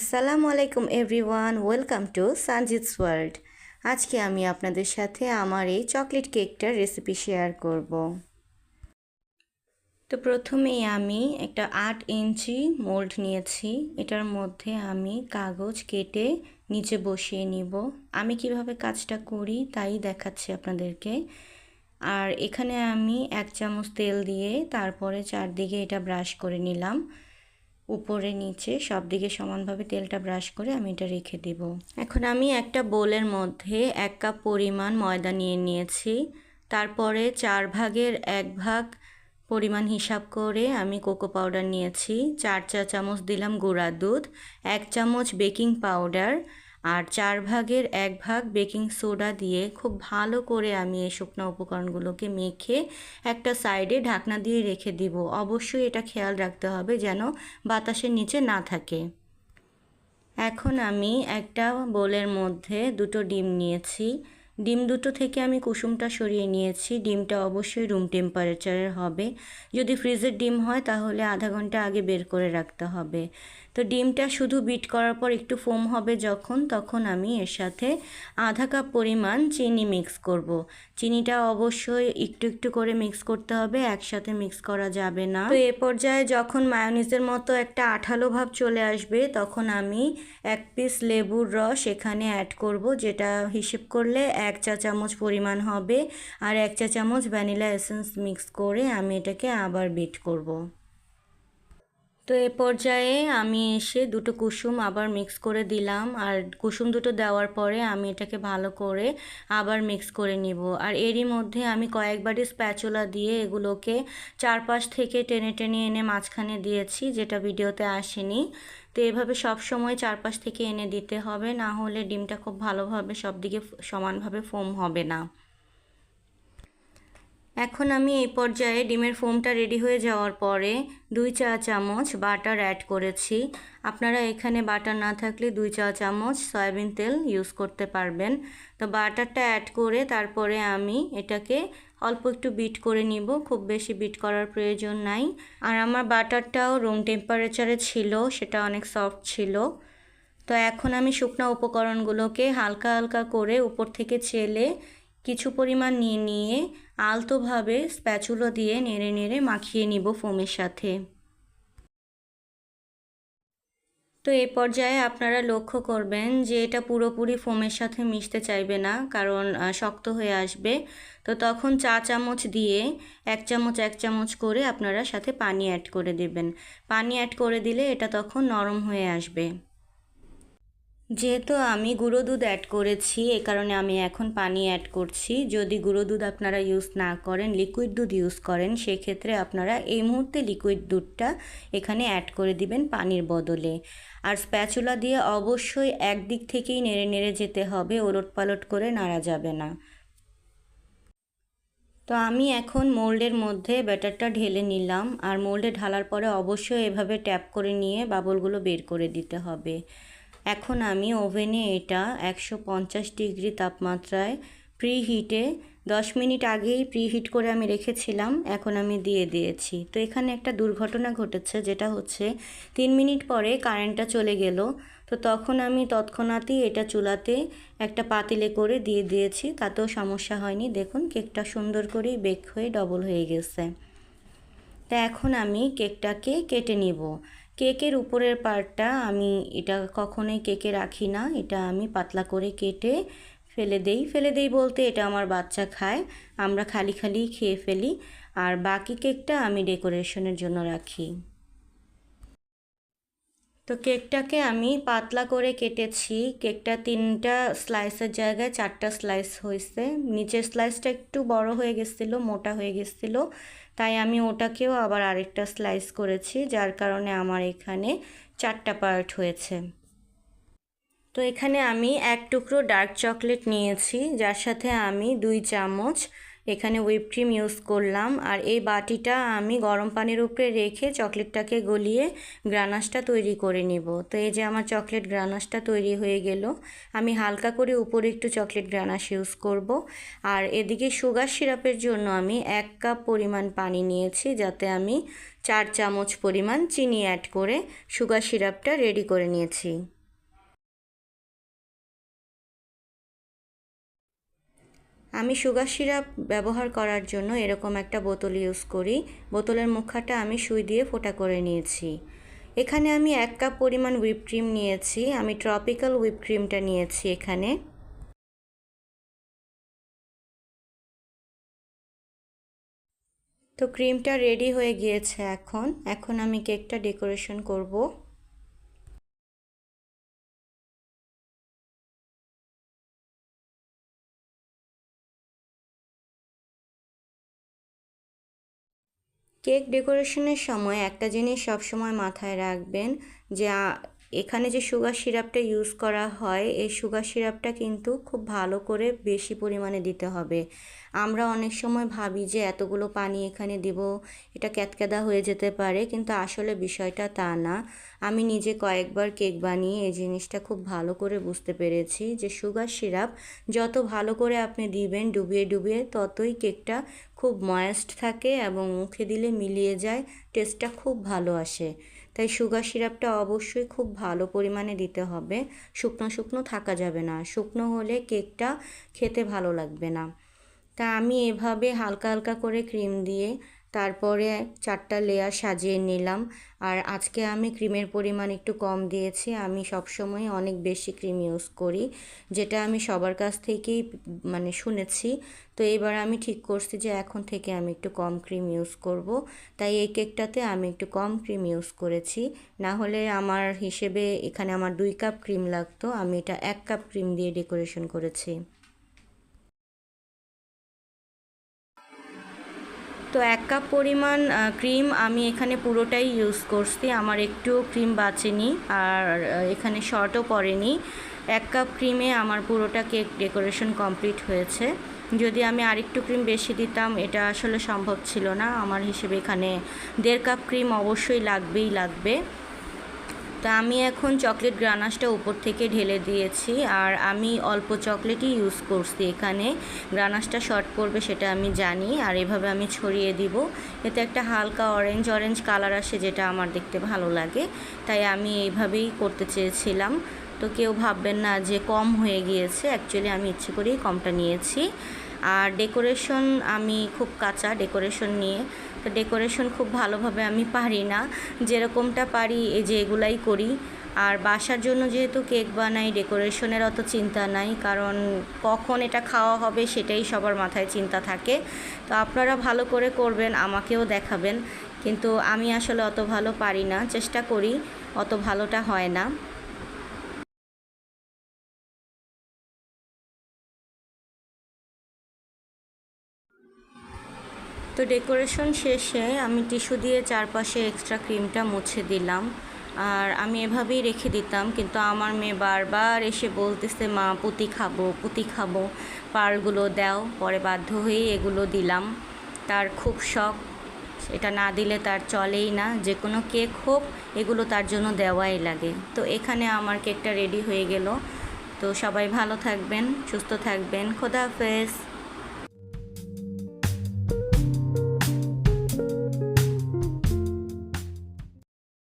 আসসালামু আলাইকুম everyone, welcome to Sanjit's world. আজকে আমি আপনাদের সাথে আমার এই চকলেট কেকটার রেসিপি শেয়ার করব। তো প্রথমেই আমি একটা আট ইঞ্চি মোল্ড নিয়েছি। এটার মধ্যে আমি কাগজ কেটে নিচে বসিয়ে নিব। আমি কীভাবে কাজটা করি তাই দেখাচ্ছি আপনাদেরকে। আর এখানে আমি এক চামচ তেল দিয়ে তারপরে চারদিকে এটা ব্রাশ করে নিলাম। উপরে নিচে সব দিকে সমানভাবে তেলটা ব্রাশ করে আমি এটা রেখে দেব। এখন আমি একটা বোলের মধ্যে এক কাপ পরিমাণ ময়দা নিয়ে নিয়েছি। তারপরে চার ভাগের এক ভাগ পরিমাণ হিসাব করে আমি কোকো পাউডার নিয়েছি। চার চা চামচ দিলাম গুঁড়া দুধ, এক চামচ বেকিং পাউডার আর চার ভাগের এক ভাগ বেকিং সোডা দিয়ে খুব ভালো করে আমি এই শুকনো উপকরণগুলোকে মেখে একটা সাইডে ঢাকনা দিয়ে রেখে দিব। অবশ্যই এটা খেয়াল রাখতে হবে যেন বাতাসের নিচে না থাকে। এখন আমি একটা বোলের মধ্যে দুটো ডিম নিয়েছি। ডিম দুটো থেকে আমি কুসুমটা সরিয়ে নিয়েছি। ডিমটা অবশ্যই রুম টেম্পারেচারের হবে। যদি ফ্রিজের ডিম হয় তাহলে আধা ঘণ্টা আগে বের করে রাখতে হবে। তো ডিমটা শুধু বিট করার পর একটু ফোম হবে যখন, তখন আমি এর সাথে আধা কাপ পরিমাণ চিনি মিক্স করব। চিনিটা অবশ্যই একটু একটু করে মিক্স করতে হবে, একসাথে মিক্স করা যাবে না তো এ পর্যায়ে যখন মায়োনিজের মতো একটা আঠালো ভাব চলে আসবে, তখন আমি এক পিস লেবুর রস এখানে অ্যাড করব, যেটা হিসেব করলে এক চা চামচ পরিমাণ হবে আর এক চা চামচ ভ্যানিলা এসেন্স মিক্স করে আমি এটাকে আবার বিট করব। তো এ পর্যায়ে আমি এসে দুটো কুসুম আবার মিক্স করে দিলাম। আর কুসুম দুটো দেওয়ার পরে আমি এটাকে ভালো করে আবার মিক্স করে নিব। আর এরই মধ্যে আমি কয়েকবারই স্প্যাচুলা দিয়ে এগুলোকে চারপাশ থেকে টেনে টেনে এনে মাঝখানে দিয়েছি, যেটা ভিডিওতে আসেনি। তো এভাবে সব সময় চারপাশ থেকে এনে দিতে হবে, না হলে ডিমটা খুব ভালোভাবে সব দিকে সমানভাবে ফোম হবে না। এখন আমি এই পর্যায়ে ডিমের ফোমটা রেডি হয়ে যাওয়ার পরে দুই চা চামচ বাটার অ্যাড করেছি। আপনারা এখানে বাটার না থাকলে দুই চা চামচ সয়াবিন তেল ইউজ করতে পারবেন। তো বাটারটা অ্যাড করে তারপরে আমি এটাকে অল্প একটু বিট করে নিব, খুব বেশি বিট করার প্রয়োজন নাই। আর আমার বাটারটাও রুম টেম্পারেচারে ছিল, সেটা অনেক সফট ছিল। তো এখন আমি শুকনো উপকরণগুলোকে হালকা হালকা করে উপর থেকে চেলে কিছু পরিমাণ নিয়ে নিয়ে আলতোভাবে স্প্যাচুলো দিয়ে নেড়ে নেড়ে মাখিয়ে নিব ফোমের সাথে। তো এই পর্যায়ে আপনারা লক্ষ্য করবেন যে এটা পুরোপুরি ফোমের সাথে মিশতে চাইবে না, কারণ শক্ত হয়ে আসবে। তো তখন চা চামচ দিয়ে এক চামচ এক চামচ করে আপনারা সাথে পানি অ্যাড করে দেবেন। পানি অ্যাড করে দিলে এটা তখন নরম হয়ে আসবে। যেহেতু আমি গুঁড়ো দুধ অ্যাড করেছি, এ কারণে আমি এখন পানি অ্যাড করছি। যদি গুঁড়ো দুধ আপনারা ইউজ না করেন লিকুইড দুধ ইউজ করেন, সেক্ষেত্রে আপনারা এই মুহূর্তে লিকুইড দুধটা এখানে অ্যাড করে দিবেন পানির বদলে। আর স্প্যাচুলা দিয়ে অবশ্যই একদিক থেকেই নেড়ে নেড়ে যেতে হবে, ওলট পালট করে নাড়া যাবে না। তো আমি এখন মোল্ডের মধ্যে ব্যাটারটা ঢেলে নিলাম। আর মোল্ডে ঢালার পরে অবশ্যই এভাবে ট্যাপ করে নিয়ে বাবলগুলো বের করে দিতে হবে। এখন আমি ওভেনে এটা একশো পঞ্চাশ ডিগ্রি তাপমাত্রায় প্রি হিটে দশ মিনিট আগেই প্রি হিট করে আমি রেখেছিলাম, এখন আমি দিয়ে দিয়েছি। তো এখানে একটা দুর্ঘটনা ঘটেছে, যেটা হচ্ছে তিন মিনিট পরে কারেন্টটা চলে গেল, তো তখন আমি তৎক্ষণাৎই এটা চুলাতে একটা পাতিলে করে দিয়ে দিয়েছি, তাতেও সমস্যা হয়নি। দেখুন, কেকটা সুন্দর করেই বেক হয়ে ডবল হয়ে গেছে। তা এখন আমি কেকটাকে কেটে নিব। কেকের উপরের পার্টটা আমি এটা কখনোই কেকে রাখি না, এটা আমি পাতলা করে কেটে ফেলে দেই। ফেলে দেই বলতে এটা আমার বাচ্চা খায়, আমরা খালি খালি খেয়ে ফেলি। আর বাকি কেকটা আমি ডেকোরেশনের জন্য রাখি। তো কেকটাকে আমি পাতলা করে কেটেছি। কেকটা তিনটা স্লাইসের জায়গায় চারটা স্লাইস হয়েছে। নিচের স্লাইসটা একটু বড় হয়ে গেছিল, মোটা হয়ে গেছিল। তাই আমি ওটাকেও আবার আরেকটা স্লাইস করেছি, যার কারণে আমার এখানে চারটা পার্ট হয়েছে। তো এখানে আমি এক টুকরো ডার্ক চকলেট নিয়েছি, যার সাথে আমি দুই চামচ এখানে হুইপ ক্রিম ইউজ করলাম। আর এই বাটিটা আমি গরম পানির উপরে রেখে চকলেটটাকে গলিয়ে গ্রানাশটা তৈরি করে নিব। তো এই যে আমার চকলেট গ্রানাসটা তৈরি হয়ে গেল। আমি হালকা করে উপরে একটু চকলেট গ্রানাস ইউজ করব। আর এদিকে সুগার সিরাপের জন্য আমি এক কাপ পরিমাণ পানি নিয়েছি, যাতে আমি চার চামচ পরিমাণ চিনি অ্যাড করে সুগার সিরাপটা রেডি করে নিয়েছি। আমি সুগার সিরাপ ব্যবহার করার জন্য এরকম একটা বোতল ইউজ করি। বোতলের মুখাটা আমি সুই দিয়ে ফোটা করে নিয়েছি। এখানে আমি এক কাপ পরিমাণ হুইপ ক্রিম নিয়েছি। আমি ট্রপিক্যাল হুইপ ক্রিমটা নিয়েছি এখানে। তো ক্রিমটা রেডি হয়ে গিয়েছে এখন। এখন আমি কেকটা ডেকোরেশন করব। কেক ডেকোরেশনের সময় একটা জিনিস সবসময় মাথায় রাখবেন যে এখানে যে সুগার সিরাপটা ইউজ করা হয়, এই সুগার সিরাপটা কিন্তু খুব ভালো করে বেশি পরিমাণে দিতে হবে। আমরা অনেক সময় ভাবি যে এতগুলো পানি এখানে দিব, এটা ক্যাতক্যাদা হয়ে যেতে পারে, কিন্তু আসলে বিষয়টা তা না। আমি নিজে কয়েকবার কেক বানিয়ে এই জিনিসটা খুব ভালো করে বুঝতে পেরেছি যে সুগার সিরাপ যত ভালো করে আপনি দিবেন, ডুবিয়ে ডুবিয়ে ততই কেকটা খুব ময়েস্ট থাকে এবং মুখে দিলে মিলিয়ে যায় টেস্টটা খুব ভালো আসে। তাই সুগার সিরাপটা অবশ্যই খুব ভালো পরিমাণে দিতে হবে। শুকনো শুকনো থাকা যাবে না। শুকনো হলে কেকটা খেতে ভালো লাগবে না। তা আমি এভাবে হালকা হালকা করে ক্রিম দিয়ে তারপরে চারটা লেয়ার সাজিয়ে নিলাম। আর আজকে আমি ক্রিমের পরিমাণ একটু কম দিয়েছি। আমি সবসময় অনেক বেশি ক্রিম ইউজ করি, যেটা আমি সবার কাছ থেকেই মানে শুনেছি। তো এবার আমি ঠিক করছি যে এখন থেকে আমি একটু কম ক্রিম ইউজ করব। তাই এই কেকটাতে আমি একটু কম ক্রিম ইউজ করেছি। না হলে আমার হিসেবে এখানে আমার দুই কাপ ক্রিম লাগতো। আমি এটা এক কাপ ক্রিম দিয়ে ডেকোরেশন করেছি। তো এক কাপ পরিমাণ ক্রিম আমি এখানে পুরোটাই ইউজ করছি। আমার একটু ক্রিম বাঁচেনি আর এখানে শর্টও পড়েনি। এক কাপ ক্রিমে আমার পুরোটা কেক ডেকোরেশন কমপ্লিট হয়েছে। যদি আমি আরেকটু ক্রিম বেশি দিতাম, এটা আসলে সম্ভব ছিল না। আমার হিসেবে এখানে দেড় কাপ ক্রিম অবশ্যই লাগবেই লাগবে। তা আমি এখন চকলেট গ্রানাশটা উপর থেকে ঢেলে দিয়েছি আর আমি অল্প চকলেটই ইউজ করছি। এখানে গ্রানাশটা শর্ট পড়বে সেটা আমি জানি আর এভাবে আমি ছড়িয়ে দিব। এতে একটা হালকা অরেঞ্জ অরেঞ্জ কালার আসে যেটা আমার দেখতে ভালো লাগে। তাই আমি এইভাবেই করতে চেয়েছিলাম। তো কেউ ভাববেন না যে কম হয়ে গিয়েছে। অ্যাকচুয়ালি আমি ইচ্ছে করেই কমটা নিয়েছি। আর ডেকোরেশন আমি খুব কাঁচা ডেকোরেশন নিয়ে। তো ডেকোরেশন খুব ভালোভাবে আমি পারি না। যেরকমটা পারি এই যে এগুলাই করি। আর বাসার জন্য যেহেতু কেক বানাই, ডেকোরেশনের অত চিন্তা নাই, কারণ কখন এটা খাওয়া হবে সেটাই সবার মাথায় চিন্তা থাকে। তো আপনারা ভালো করে করবেন, আমাকেও দেখাবেন। কিন্তু আমি আসলে অত ভালো পারি না, চেষ্টা করি, অত ভালোটা হয় না। তো ডেকোরেশন শেষে আমি টিস্যু দিয়ে চারপাশে এক্সট্রা ক্রিমটা মুছে দিলাম। আর আমি এভাবেই রেখে দিতাম, কিন্তু আমার মেয়ে বারবার এসে বলতেছে, মা, পুঁতি খাব পুঁতি খাব, পারগুলো দাও। পরে বাধ্য হয়েই এগুলো দিলাম। তার খুব শখ, এটা না দিলে তার চলেই না। যে কোনো কেক হোক, এগুলো তার জন্য দেওয়াই লাগে। তো এখানে আমার কেকটা রেডি হয়ে গেল। তো সবাই ভালো থাকবেন, সুস্থ থাকবেন। খোদা